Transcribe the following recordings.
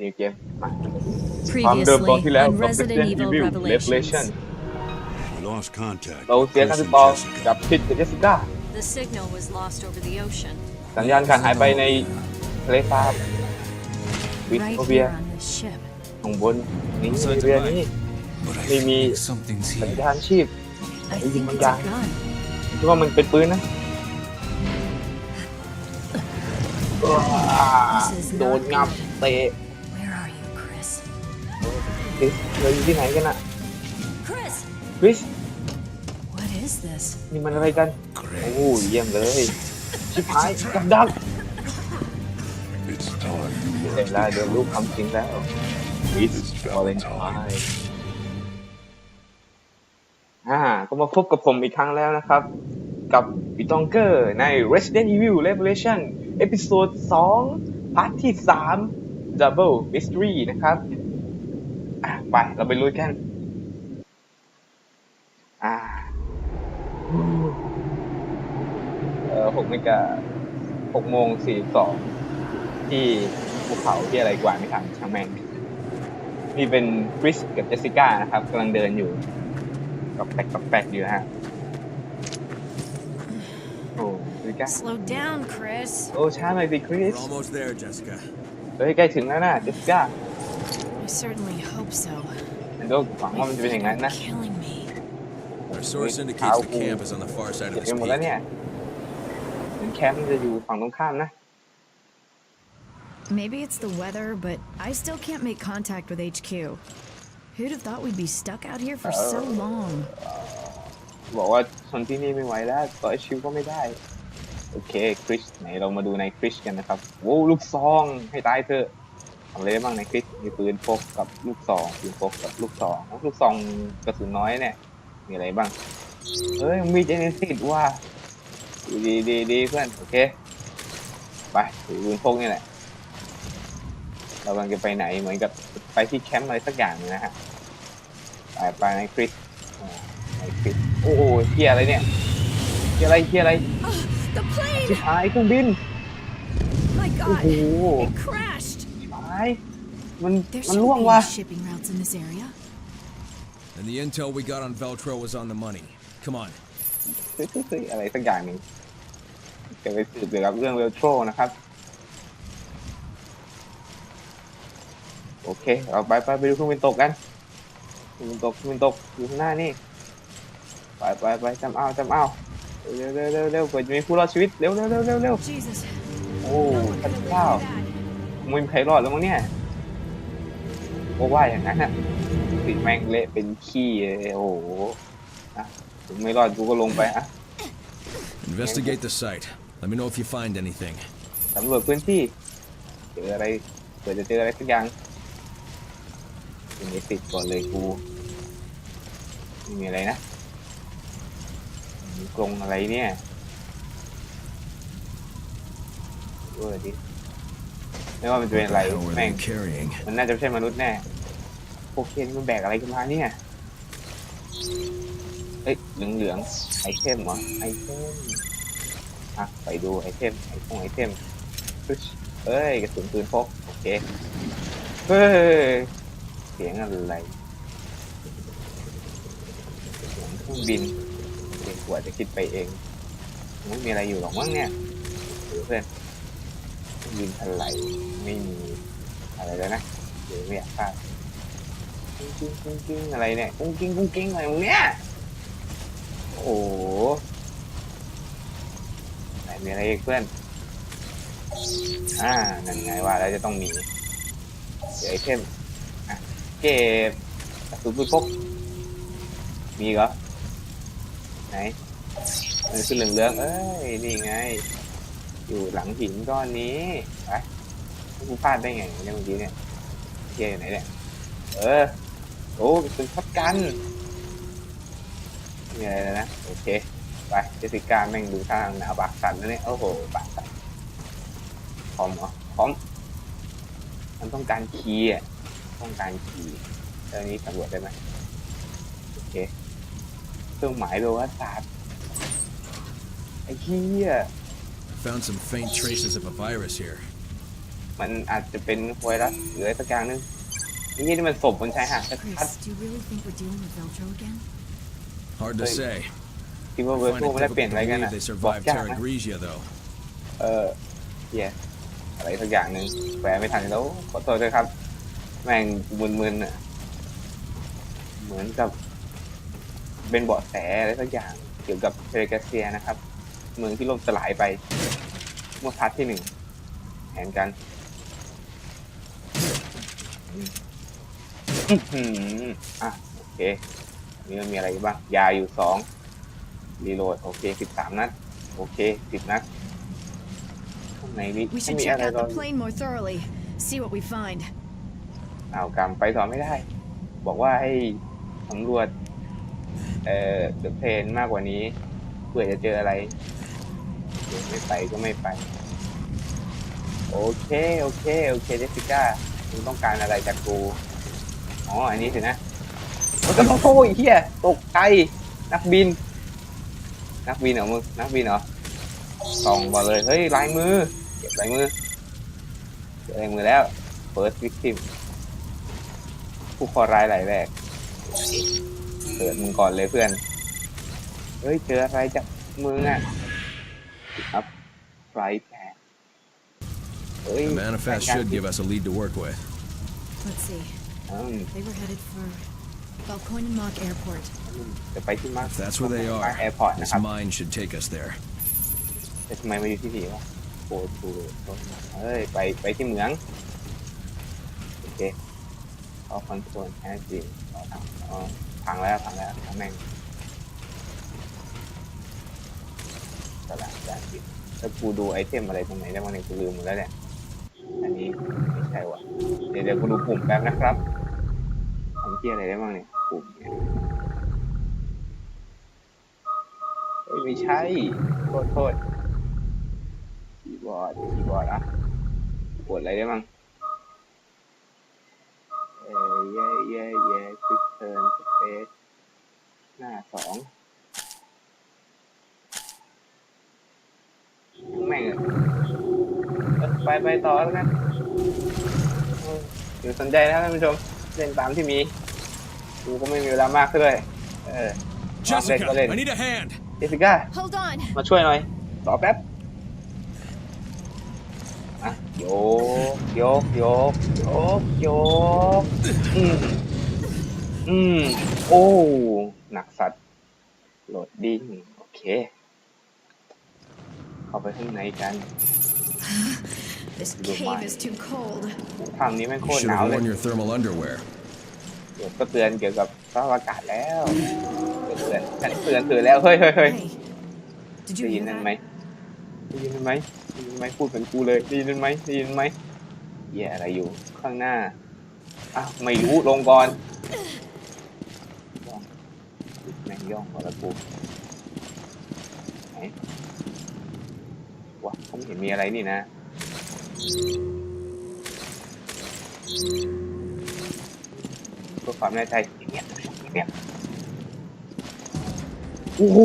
นี่เกมมาความเดิมตอนที่ Previously แล้ว on กับ Resident Resident Evil Evil Revelations. Revelation We lost contact. เรา with เสีย Chris การติด and ต่อ Jessica. กับพิดกับเจสสิก้า The signal was lost over the ocean. สัญญาณการหายไปในทะเลสาบวิท Right โอเวีย here on this ship. ข้างบนนี่เรือนี้ But I Maybe think something's สัญ here. ญาณชีพ I Ay, think yung it's a mga- gun. คิดว่ามันเป็นปืนนะว้า This is โดน not งับ good. เตะ เฮ้ยเราอยู่ที่ไหนกันอะ Chris! คริส What is this? นี่มันอะไรกัน Great. โอ้เยี่ยมเลย ชิบหายกับดัก It's time you เสร็จ learned แล้ว the เดี๋ยวลูกคำจริงแล้ววิส It's วาเลนไท Valentine. น์อ่า ก็มาพบกับผมอีกครั้งแล้วนะครับ กับวิตองเกอร์ใน Resident Evil Revelation เอพิโซด2พาร์ทที่ 3 Double Mystery นะครับ อะไปเราไปลุยกัน อ่าเออหกเมกาหกโมงสี่สองที่ภูเขาที่อะไรกว่าไม่ทันช่างแม่งนี่เป็นคริสกับเจสสิก้านะครับกำลังเดินอยู่กับแปลกกับแปลกอยู่นะฮะโอ้เจสสิก้า Slow down, Chris. โอ้ช้าหน่อยสิคริส We're almost there, Jessica. เฮ้ยใกล้ถึงแล้วนะเจสสิก้า I certainly hope so. ฉันก็หวังว่ามันจะเป็นอย่างนั้นนะ Killing me. Our source indicates the camp is on the far side เก็บ of ไป this หมดแล้ว peak. เนี่ยเหมือนแคมป์มันจะอยู่ฝั่งตรงข้ามนะ Maybe it's the weather, but I still can't make contact with HQ. Who'd have thought we'd be stuck out here for so long? บอกว่าทนที่นี่ไม่ไหวแล้วต่อชิวก็ไม่ได้ โอเคคริสไหนเรามาดูในคริสกันนะครับโว้วลูกซองให้ตายเถอะ ทำอะไรได้บ้างในคริสมีปืนพกกับลูกซองปืนพกกับลูกซองลูกซองกระสุนน้อยเนี่ยมีอะไรบ้างเฮ้ยมีเจเนซิสว่าดีดีดีดีเพื่อนโอเคไปถือปืนพกนี่แหละเรากำลังจะไปไหนเหมือนกับไปที่แคมป์อะไรสักอย่างหนึงนะฮะไปไปในคริสอ่าในคริสโอ้โหเฮียอะไรเนี่ยเฮียอะไรเฮียอะไร The plane! ชิบหายเครื่องบิน My โอ้โหายมัน There มัน should ล่วง be ว่ะ any shipping routes in this area. And the intel we got on Veltro was on the money. Come on. เฮ้ยเฮ้ยเฮ้ยอะไรสักอย่างหนึ่งจะไปสืบเกี่ยวกับเรื่องเวลโทรนะครับ โอเคเราไปไปไปดูเครื่องบินตกกันเครื่องบินตกเครื่องบินตกอยู่ข้างหน้านี่ ไปไปไปจำเอาจำเอาเร็วเร็วเร็วเร็วเปิดจะมีผู้รอดชีวิต เร็วเร็วเร็วเร็วเร็ว Jesus. โอ้ No one พระ could have เจ้า lived through that. ไม่มีใครรอดแล้วมั้งเนี่ยเพราะว่าอย่างนั้นน่ะติดแม่งเละเป็นขี้เลยโอ้โหนะถึงไม่รอดกูก็ลงไปอะ Investigate the site. Let me know if you find anything. สำรวจพื้นที่เจออะไรเผื่อจะเจออะไรสักอย่างยังไม่ติดก่อนเลยกูไม่มีอะไรนะมีกรงอะไรเนี่ยเออดิ ไม่ว่ามันจะเป็นอะไร What the hell were แม่ง they carrying? มันน่าจะไม่ใช่มนุษย์แน่โอเคนี่มันแบกอะไรกันมาเนี่ยเอ้ยเหลืองเหลืองๆไอเทมเหรอไอเทมอะไปดูไอเทมไอทงไอเทมปึ๊ชเอ้ยกระสุนปืนพกโอเคเฮ้ยเสียงอะไรเสียงเครื่องบินเด็กกว่าจะคิดไปเองไม่มีอะไรอยู่หรอกมั้งเนี่ยเดี๋ยวเพื่อน เครื่องบินถลายไม่มีอะไรแล้วนะเดี๋ยวไม่อยากพลาดกุ้งกิ้งกุ้งกิ้งอะไรเนี่ยกุ้งกิ้งกุ้งกิ้งอะไรมึงเนี่ยโอ้โหไหนมีอะไรอีกเพื่อนอ่านั่นไงว่าแล้วจะต้องมีเดี๋ยวไอเทมเก็บกระสุนปืนพกมีเหรอไหนมันคือเหลืองๆเอ้ยนี่ไง อยู่หลังหินก้อนนี้ไปกูพลาดได้ไงเนี่ยเมื่อกี้เนี่ยเกียอยู่ไหนเนี่ย เออ โอ้เป็นพัดกันมีอะไรนะ โอเค ไป เจสิก้าแม่งดูทางหนาวปากสั่นแล้วเนี่ย โอ้โหปากสันพร้อมเหรอพร้อม มันต้องการคีย์อะ ต้องการคีย์ตอนนี้สำรวจได้ไหมโอเค เครื่องหมายโลหะศาสตร์ไอ้เหี้ย Found some faint traces of a virus here. มันอาจจะเป็นไวรัสหรืออะไรสักอย่างหนึงนี่นี่มันศพบนชายหาดชัด Chris, do you really think we're dealing with Veltro again? Hard to Wait. say. ๆคิดว่าเวอร์ Find โซ่ it ไม่ได้เปลี่ยน difficult อะไร to กันนะ believe they บอก survived ยาก Terra นะ Grigia, though. เออเยอะไรสักอย่างหนึ่งแปลไม่ทันแล้วขอโทษด้วยครับ แม่งมึนๆอะ เหมือนกับ เป็นเบาะแสอะไรสักอย่างเกี่ยวกับเทเลกาเซียนะครับ เมืองที่ล่มสลายไปเมื่อพาร์ทที่หนึ่งแผนกันอื้อหืออะโอเคอันนี่มันมีอะไรบ้างยาอยู่สองรีโหลดโอเคสิบสามนัดโอเคสิบนัดข้างในนี้ We ไม่ should มี check อะไร out รอ the plane more thoroughly. See what we find. อ้าวกรรมไปต่อไม่ได้ บอกว่าให้สำรวจเอ่อเดอะเพนมากกว่านี้เพื่อจะเจออะไรเดี๋ยว ไม่ไปก็ไม่ไป โอเค โอเค โอเคเจสสิก้าคุณต้องการอะไรจากกู อ๋อ อันนี้สินะ โอ้ยโอ้ยเฮียตกใจนักบิน นักบินเหรอมึง นักบินเหรอส่องบอกเลย เฮ้ยลายมือ เก็บลายมือ เก็บลายมือแล้ว first victim ผู้คอร้ายรายแรกเกิดมึงก่อนเลยเพื่อน เฮ้ยเจออะไรจากมึงอะ ครับไฟแพนเฮ้ย The manifest should give us a lead to work with. Let's see. อืม They were headed for Valcoinen Mock Airport. จะไปที่มาร์ If that's where they มา are, แอร์พอร์ตนะ this ครับ mine should take us there. แต่ทำไมมาอยู่ที่นี่วะโคตูเฮ้ยไปไปที่เหมืองโอเคเอาคอนโทรลแอร์จีเอาทางเอาพังแล้วพังแล้วพังแม่ง ตลาดการบินถ้ากูดูไอเทมอะไรตรงไหนได้บ้างเนี่ยกูลืมหมดแล้วเนี่ยอันนี้ไม่ใช่ว่ะเดี๋ยวเดี๋ยวกูดูปุ่มแป๊บนะครับทำเที่ยอะไรได้บ้างเนี่ยปุ่มเนี่ยเฮ้ยไม่ใช่โทษโทษคีย์บอร์ดคีย์บอร์ดอะกดอะไรได้บ้างเอ้ยเย่เย่เย่ควิกเทิร์นสเปซหน้าสอง แม่งอะเออไปไปต่อแล้วกันเออเดี๋ยวสนใจนะครับท่านผู้ชมเล่นตามที่มีกูก็ไม่มีเวลามากด้วยเออ Jessica, go ahead. I need a hand. เจสสิก้า Hold on. มาช่วยหน่อยรอแป๊บอะโยกโยกโยกโยกโยกอืมอืมโอ้หนักสัตว์โหลดดิ้งโอเค เข้าไปข้างในกัน This Good cave mind. is too cold. ถ้ำนี้แม่งโค You ตร should หนาว have เลย worn your thermal underwear. เดี๋ยวก็เตือนเกี่ยวกับสภาพอากาศแล้วเตือนฉันเตือนเตือนแล้ว เฮ้ยเฮ้ยเฮ้ย Hey, did you ได้ยิน hear นั่น that? ไหมได้ยินนั่นไหมได้ยินไหมพูดเหมือนกูเลยได้ยินนั่นไหมได้ยินไหมแย่อะไรอยู่ข้างหน้าอ้าวไม่รู้ลงก่อนย่องแม่งย่องก่อนละกูไหน วะผมเห็นมีอะไรนี่นะ เพื่อความแน่ใจอย่างเงี้ยเงี้ยโอ้โห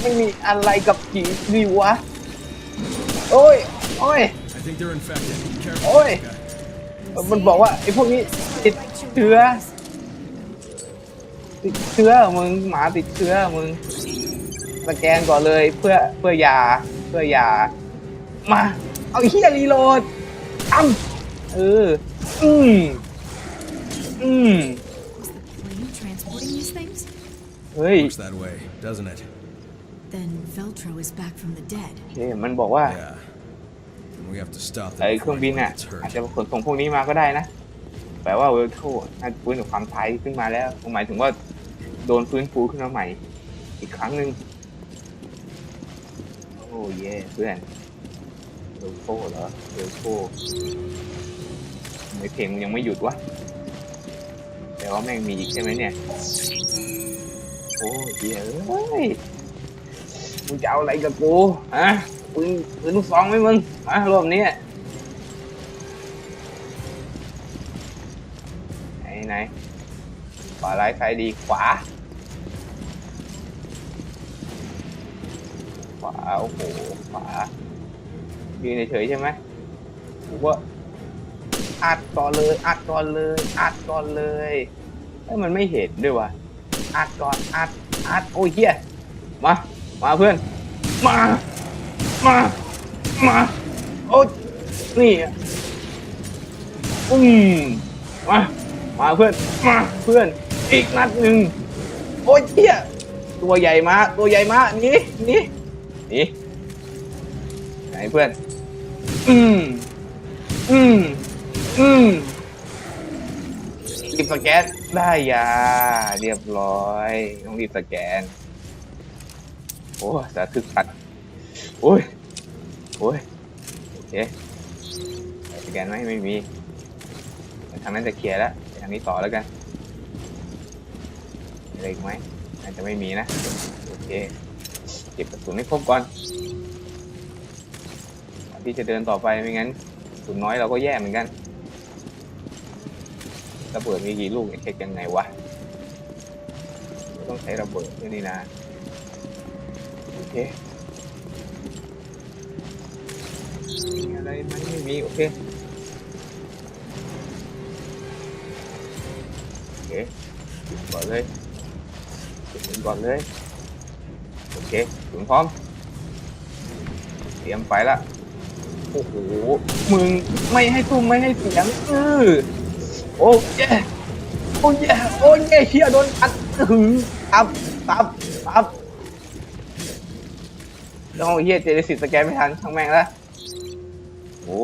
ไม่มีอะไรกับผีดีวะ โอ้ย โอ้ย I think they're infected. Careful. Oi. Jessica. มันบอกว่าไอ้พวกนี้ติดเชื้อ ติดเชื้อมึง หมาติดเชื้อมึง สแกนก่อนเลยเพื่อเพื่อยา เพื่อยามา เอาไอ้เฮียรีโหลดอ้ำเออ อืมอืม Was the plane transporting these things? เฮ้ย Looks that way, doesn't it? Then Veltro is back from the dead. โอเคมันบอกว่า Yeah. And we have to stop ไอ้ them เครื่อ before งบิน anyone อะ gets อาจ hurt. จะขนส่งพวกนี้มาก็ได้นะ แปลว่าเวลโทน่าจะฟื้นกับความตายขึ้นมาแล้วหมายถึงว่าโดนฟื้นฟูขึ้นมาใหม่ อีกครั้งหนึ่งโอ้เย่เพื่อนเวลโทเหรอเวลโททำไมเพลงมันยังไม่หยุดวะแต่ว่าแม่งมีอีกใช่ไหมเนี่ย โอ้เย่เอ้ยมึงจะเอาอะไรกับกูฮะปืนปืนลูกซองไหมมึงมารอบนี้ไหนไหนขวาร้ายซ้ายดีขวา ขวา โอ้โหขวายืนเฉยใช่ไหมผมว่าอัดก่อนเลย อัดก่อนเลย อัดก่อนเลยเอ้ยมันไม่เห็นด้วยวะอัดก่อน อัด อัด โอ้ยเฮียมา มาเพื่อน มา มา มา โอ้ยนี่อะอืมมา มาเพื่อน มาเพื่อน อีกนัดหนึ่งโอ้ยเฮียตัวใหญ่มา ตัวใหญ่มาหนี่ นี่นี่ไหนเพื่อน อืม อืม อืมรีบสแกนได้ยา เรียบร้อยต้องรีบสแกน โอ้สาธุสัตว์โอ้ยโอ้ยโอเคสแกนไหมไม่มีทางนั้นจะเคลียร์แล้วทางนี้ต่อแล้วกันอะไรอีกไหมอาจจะไม่มีนะ โอเค เก็บกระสุนให้ครบก่อนที่จะเดินต่อไปไม่งั้นกระสุนน้อยเราก็แย่เหมือนกันระเบิดมีกี่ลูกเนี่ยเช็คยังไงวะต้องใช้ระเบิดด้วยนี่นะโอเคมีอะไรไหมไม่มีโอเคโอเคก่อนเลยก่อนเลย โอเคถึงพร้อม เตรียมไปละ โอ้โห มึงไม่ให้ตุ้มไม่ให้เสียงเออโอ้ยโอ้ยโอ้ยเฮียโดนอัดอื้อหือตับตับตับน้องเฮียเจลิสิตสแกนไม่ทันทั้งแม่งล้วโอ้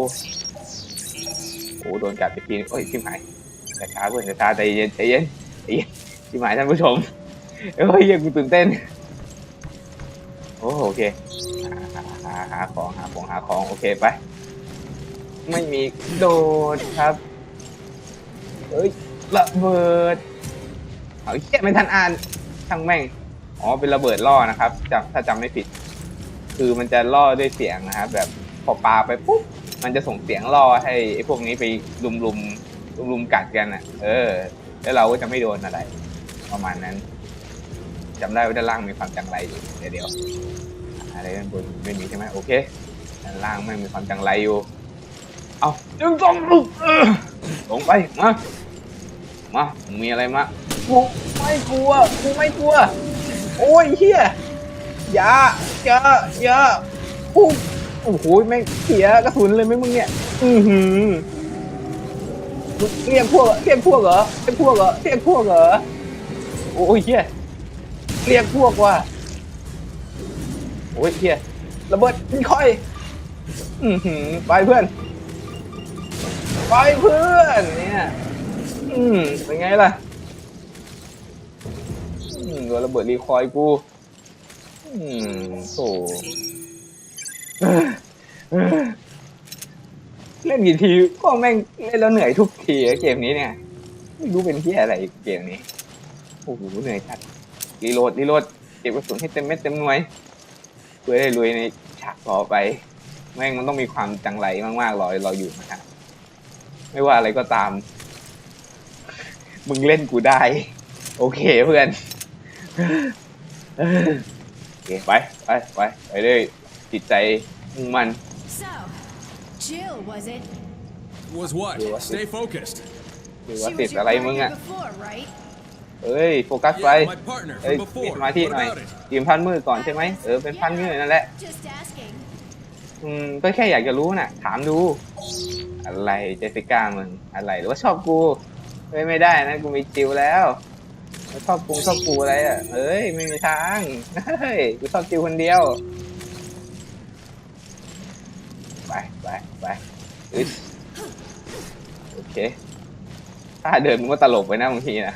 โหโดนกัดไปทีนึงโอ้ยชิมหายแต่ช้าเพื่อนแต่ช้าใจเย็นใจเย็นใจเย็นชิมหายท่านผู้ชมเอ้ยเฮียกูตื่นเต้น อ้โอเคหาหาหาของหาของหาของโอเคไป ไม่มีโดนครับเฮ้ยระเบิดเอาเชี่ยไม่ทันอ่านช่างแม่งอ๋อเป็นระเบิดล่อนะครับจำถ้าจำไม่ผิด คือมันจะล่อด้วยเสียงนะครับแบบพอปาไปปุ๊บมันจะส่งเสียงล่อให้ไอ้พวกนี้ไปลุมลุมลุมลุมกัดกันอะ เออ แล้วเราก็จะไม่โดนอะไร ประมาณนั้น จำได้ว่าด้านล่างมีความจังไรอยู่เดี๋ยวเดี๋ยวอะไรด้านบนไม่มีใช่ไหมโอเคด้านล่างไม่มีความจังไรอยู่ เอาจึงสองลูกลงไปมามามึงมีอะไรมากูไม่กลัวกูไม่กลัว โอ้ยเฮียอย่าอย่าอย่าปุ๊บโอ้โหไม่เสียกระสุนเลยไหมมึงเนี่ย อือหือเรียกพวกเหรอเรียกพวกเหรอเรียกพวกเหรอเรียกพวกเหรอโอ้ยเฮีย เรียกพวกว่ะโอ้ยเฮียระเบิดมีคอยอือหือไปเพื่อน ไปเพื่อนเนี่ย อืมเป็นไงล่ะอืมโดนระเบิดรีคอยกู อืมโถเอ้อเล่นกี่ทีก็แม่งเล่นแล้วเหนื่อยทุกทีเกมนี้เนี่ย ไม่รู้เป็นที่อะไรเกมนี้ โอ้โหเหนื่อยจัด รีโหลดรีโหลดเก็บกระสุนให้เต็มเม็ดเต็มหน่วย เพื่อได้ลุยในฉากต่อไป แม่งมันต้องมีความจังไรมากๆรอรออยู่นะครับไม่ว่าอะไรก็ตาม มึงเล่นกูได้ โอเคเพื่อนเออโอเคไปไปไปไปเลยจิตใจมุ่งมัน So, Jill, was it? Was what? Yeah, what's Stay focused. หรือว่า She ติด was อะไร your มึง partner อะ before, right? เอ้ยโฟกัสไป Yeah, my partner เอ้ย from มี before. สมาธิ What หน่อย about it? ทีมพันมือก่อนใช่ไหมเออเป็นพันมือนั่นแหละ Just asking. อืมก็แค่อยากจะรู้น่ะ ถามดู อะไรเจสสิก้ามึงอะไรหรือว่าชอบกูเฮ้ยไม่ได้นะกูมีจิวแล้วแล้วชอบกูชอบกูอะไรอะเฮ้ยไม่มีทางเฮ้ยกูชอบจิวคนเดียวไปไปไปอึดโอเคถ้าเดินมึงก็ตลกไปนะบางทีนะ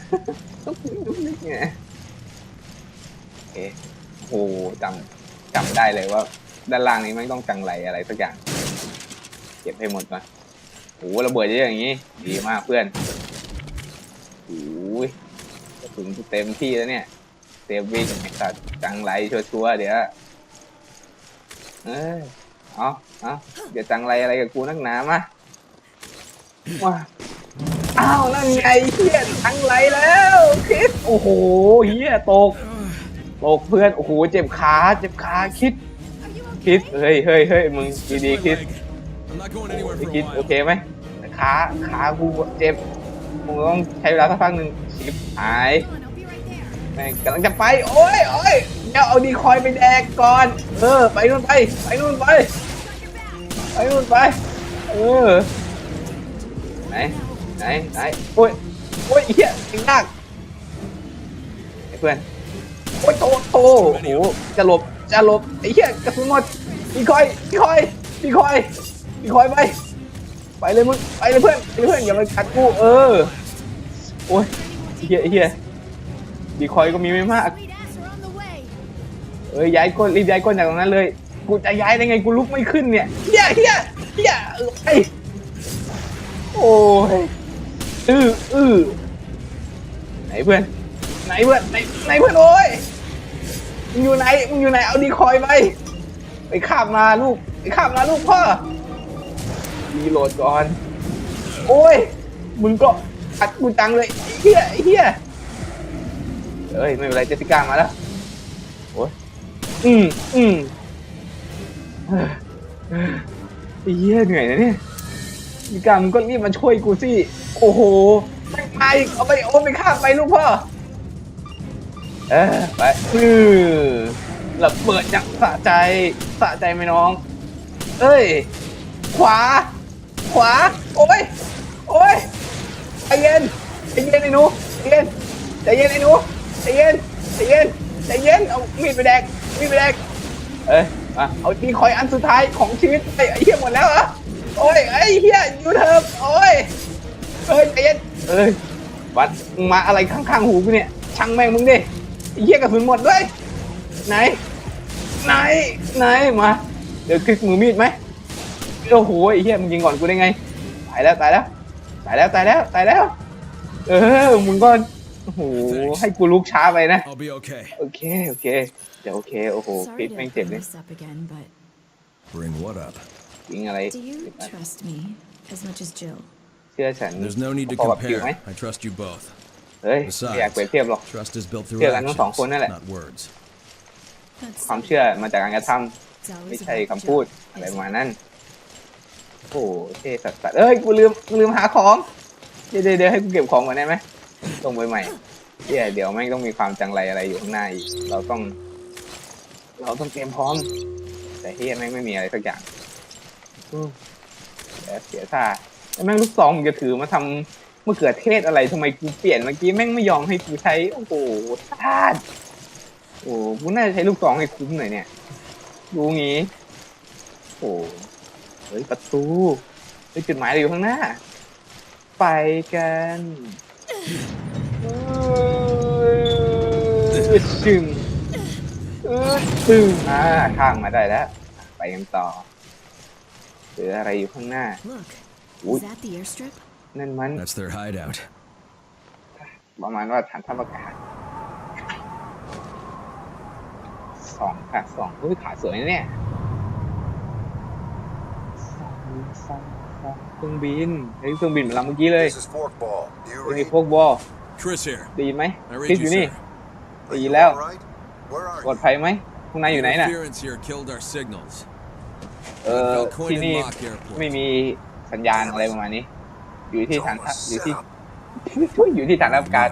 ตุ๊กนิกตุ๊กนิกเนี่ยโอเคโอ้โหจำจำได้เลยว่า ด้านล่างนี้ไม่ต้องจังไรอะไรสักอย่าง เก็บให้หมดมาโอ้โหระเบิดเยอะอย่างนี้ ดีมากเพื่อนโอ้ยกระสุนเต็มที่แล้วเนี่ยเต็มวิ่งไอ้สัตว์จังไรชัวร์ๆเดี๋ยวเออเอาเอาเดี๋ยวจังไรอะไรกับกูนักหนามามา อ้าวนั่นไงเฮียจังไรแล้วคิดโอ้โหเฮียตกตกเพื่อนโอ้โหเจ็บขาเจ็บขาคิดคิดเฮ้ยเฮ้ยเฮ้ยมึง It's just ดีคิดคิดโอเคไหมขาขากูเจ็บกูต้องใช้เวลาสักพักหนึ่งชิบหายแม่งกำลังจะไปโอ้ยโอ้ยเดี๋ยวเอาดีคอยไปแดกก่อนเออไปนู่นไปไปนู่นไปไปนู่นไปเออไหน ไหนไหนโอ้ยโอ้ยเฮียเองยากไอ้เพื่อนโอ้ยโตโตโอ้โหจะหลบจะหลบไอ้เหี้ยกระสุนหมดดีคอยดีคอยดีคอยดีคอยไปไปเลยมึงไปเลยเพื่อนไปเลยเพื่อนอย่ามากัดกูเออโอ้ยเฮียเฮียดีคอยก็มีไม่มาก Sweet ass are on the way. เอ้ยย้ายก้นรีบย้ายก้นจากตรงนั้นเลย กูจะย้ายได้ไงกูลุกไม่ขึ้นเนี่ยเฮียเฮียเฮียเออไปโอ้ย อื้ออื้อไหนเพื่อน ไหนเพื่อนไหนไหนเพื่อนโอ้ยมึงอยู่ไหนมึงอยู่ไหนเอาดีคอยไปไปข้ามมาลูกไปข้ามมาลูกพ่อรีโหลดก่อน โอ้ย มึงก็อัดกูจังเลยเฮียเฮียเอ้ยไม่เป็นไรเจสิก้ามาแล้วโอ้ยอืมอืมเฮียเหนื่อยนะเนี่ยมีกามึงก็รีบมาช่วยกูสิ โอ้โหไม่ไปเอาไปโอ้ไปข้ามไปลูกพ่อ เออไปอือระเบิดอย่างสะใจสะใจไหมน้อง เอ้ย ขวา ขวา โอ้ย โอ้ยใจเย็นใจเย็นไอ้หนูใจเย็นใจเย็นไอ้หนูใจเย็นใจเย็นใจเย็นเอามีดไปแดกมีดไปแดกเอ้ยมาเอาดีคอยอันสุดท้ายของชีวิตไอ้ไอ้เหี้ยหมดแล้วเหรอโอ้ยไอ้เหี้ยยูเทิร์นโอ้ย เอ้ยใจเย็นเอ้ยวัดมึงมาอะไรข้างๆหูกูเนี่ยช่างแม่งมึงดิไอ้เหี้ยกระสุนหมดด้วยไหนไหนไหนมาเดี๋ยวคลิกมือมีดไหมโอ้โหไอ้เหี้ยมึงยิงก่อนกูได้ไงตายแล้วตายแล้วตายแล้วตายแล้วตายแล้ว เออมึงก็โอ้โหให้กูลุกช้าไปนะ I'll be okay. โอเคโอเคเดี๋ยวโอเคโอ้โหคลิ Sorry ป to แม่งเจ็บ bring เลย this up again, but Bring what up? ยิงอะไร do you trust me as much as Jill? เชื่อฉัน There's no need to พอกับคิวไหม compare. I trust you both. เฮ้ยไม่อยากเปรียบเทียบหรอก Trust is built through Kêu là nó actions, sòng khôn đấy lại. not words. That's ความเชื่อมาจากการกระทำ it's always ไม่ใช่ about คำพูด Jill, อะไรป isn't ระมาณ it? นั้น โอ้โหเท่สัสสัสเอ้ยกูลืมกูลืมหาของ เดี๋ยวเดี๋ยวเดี๋ยวให้กูเก็บของก่อนได้ไหมส่งไปใหม่เดี๋ยวเดี๋ยวแม่งต้องมีความจังไรอะไรอยู่ข้างหน้าอีกเราต้อง เราต้องเตรียมพร้อม แต่เฮียแม่งไม่มีอะไรสักอย่างอืมเดี๋ยวเสียท่า แม่งลูกซองมึงจะถือมาทำมะเขือเทศอะไรทำไมกูเปลี่ยนเมื่อกี้แม่งไม่ยอมให้กูใช้โอ้โหพลาดโอ้โหกูน่าจะใช้ลูกซองให้คุ้มหน่อยเนี่ยดูงี้โอ้เฮ้ยประตูเฮ้ยจุดหมายอะไรอยู่ข้างหน้า ไปกันเออจึงเออจึงอ่าข้างมาได้แล้ว ไปกันต่อเหลืออะไรอยู่ข้างหน้า Look, is that the airstrip? นั่นมัน That's their hideout. ประมาณว่าฐานทัพอากาศสองค่ะสองอุ้ยขาสวยนะเนี่ยสองสองสองเครื่องบินเฮ้ยเครื่องบินเหมือนลำเมื่อกี้เลย This is Forkball. Do you เป็นไอ้ read? พวกวอล Chris here. ได้ยินไหม I คลิป read อยู่ you, นี่ sir. Are ได้ยิ you นแล้ว all right? Where are ปลอด you? ภัยไหมพวกนายอยู่ไหนน่ะ Interference here killed our signals. เออ ที่นี่ไม่มี สัญญาณอะไรประมาณนี้ อยู่ที่ฐานทัพอยู่ที่ อยู่ที่ฐานทัพอากาศ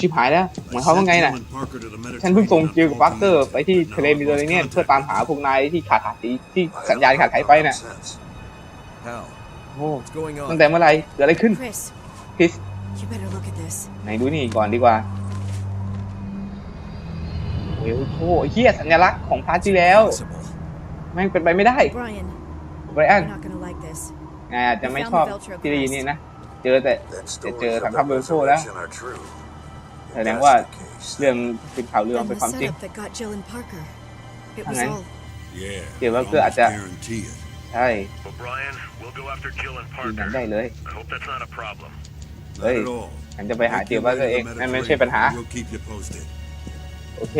ชิบหายแล้วหมายความว่าไงน่ะ Dylan Parker to the ฉันเพิ่งส่งจิลกับ Mediterranean ปักเตอร์ไปที่ทะเลมิเดอร์เรเนียนเพื่อตามหาพวกนายที่ขาดหายที่สัญญาณขาดหายไปน่ะ Sense. Hell, โอ้ what's going ตั้ง on? แต่เมื่อไหร่เกิดอะไรขึ้น Chris, คริส you better look at this. ไหนดูนี่ก่อนดีกว่าเฮ้ยโอ้เฮียสัญลักษณ์ของพาร์ทที่แล้ว Possible. แม่งเป็นไปไม่ได้ Brian, ไบรอัน you're not gonna like this. นายอาจจะไม่ชอบที่ได้ยินนี่นะ เจอแต่ Then Để stories chờ of thằng the Khắp Bờ Xô đó. resurrection are true. แสดง That's ว่า the case. เรื่องเป็นข่าวเรื่อง And เป็น the ความจริง setup that got Jill and Parker. It Thằng was này. all Yeah, Kiểu bác we cứ ạt almost ra. guarantee it. ใช่ O'Brien, we'll go after Jill and ยืนยัน Parker. ได้เลย I hope that's not a problem. Not Hey, at all. ฉันจะไปหา Make จิล your ว่า way ตัว to เอ the งนั่นไม่ใช่ปัญหา Mediterranean. We'll keep you posted. โอเค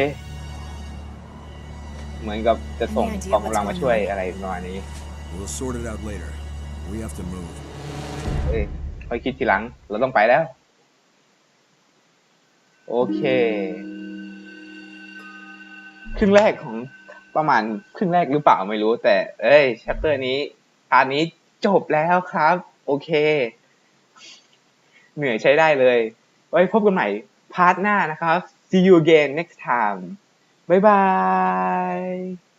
เหมือนกับจะส่งกองกำลังมาช่วยอะไรประมาณนี้ We'll sort it out later. We have to move. เอ้ยค่อยคิดทีหลัง เราต้องไปแล้ว โอเค ครึ่งแรกของประมาณครึ่งแรกหรือเปล่าไม่รู้ แต่ เอ้ยแชปเตอร์นี้พาร์ทนี้จบแล้วครับ โอเค เหนื่อยใช้ได้เลย ไว้พบกันใหม่พาร์ทหน้านะครับ see you again next time บ๊ายบาย